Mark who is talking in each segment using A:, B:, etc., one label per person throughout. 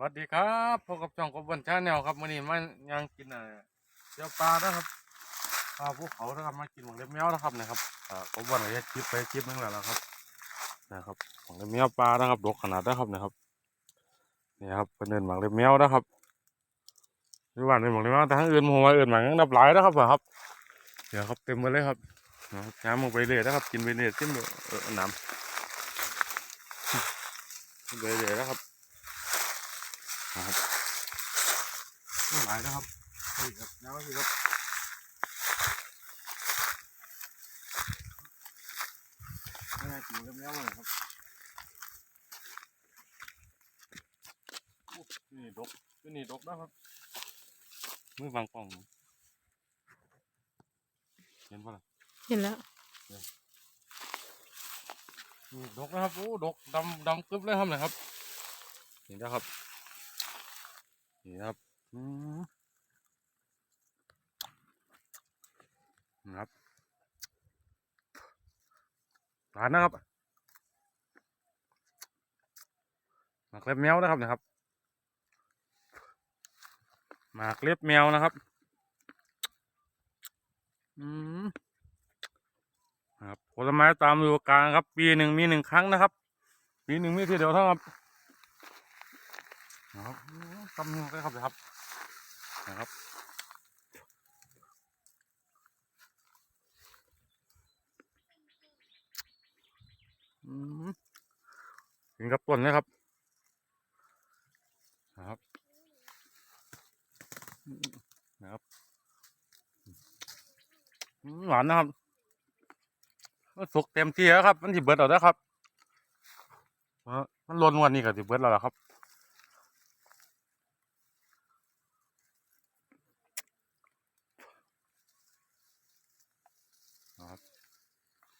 A: วัสดีครับพบกับช่องกบวันชาแนลครับวันนี้มันยังกินอะเจียวปลานะครับปลาภูเขานะครับมากินหมกเล็บแมวนะครับนะครับกบวันก็จะคลิปไปคลิปนึงแล้วนะครับนะครับหมกเล็บแมวปลานะครับดกขนาดนะครับนะครับนี่ครับเป็นเดินหมกเล็บแมวนะครับที่บ้านเป็นหมกเล็บแมวแต่ทั้งอื่นผมว่าอื่นหมากยังนับหลายนะครับครับ เดี๋ยวครับเต็มหมดเลยครับนะครับย้ำลงไปเลยนะครับ กินไปเลยกินไปเออน้ำไปเลยนะครับ นะครับไม่ไหวนะครับนี่ครับน้ำนี่ครับไม่ได้กินกับแมวเลยครับโอ้นี่ดกนี่ดกนะครับมือบางกล่องเห็นปะล่ะ
B: เห็นแล้ว
A: นี่ดกนะครับโอ้ดกดำดำกึ๊บเลยครับเนะครับเห็นแล้วครับ นี่ครับนะครับหวานนะครับหมากเล็บแมวนะครับนะครับหมากเล็บแมวนะครับ อืมครับผลไม้ตามฤดูกาลครับ ปีหนึ่งมีหนึ่งครั้งนะครับ ปีหนึ่งมีทีเดียวเท่านั้นครับ นะครับตำเนื้อเลยครับนะครับนะครับอืมกับต้นนะครับนะครับนะครับอืมหวานนะครับมันสุกเต็มที่แล้วครับ มันสิเบิดเอาแล้วครับมันล้นวันนี้ก็สิเบิดแล้วครับ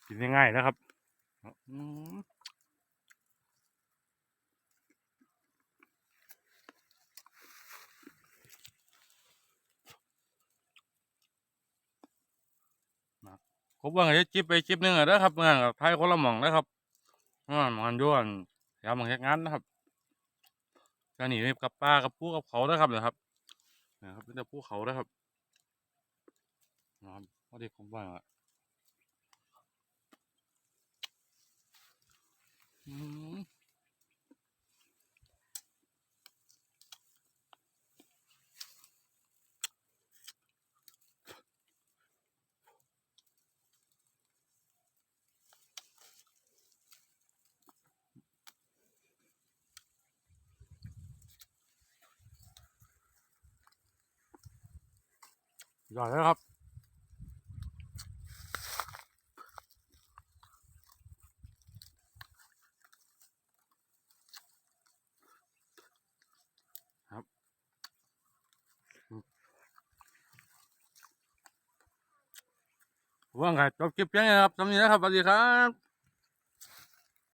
A: กินง่ายๆนะครับอืมผมว่าจะจิบไปจิบนึงอะนะครับเมื่อไทยคนละหม่องนะครับอ่ามันย้วนยามมันแค่งานนะครับการหนีกับป้ากับผู้กับเขานะครับนะครับนะครับเป็นแต่ผู้เขานะครับนะครับว่าเด็กผมว่าอะอืม ยอดแล้วครับครับ ว่าไงจบคลิปยังไงครับสำนี้นะครับสวัสดีครับ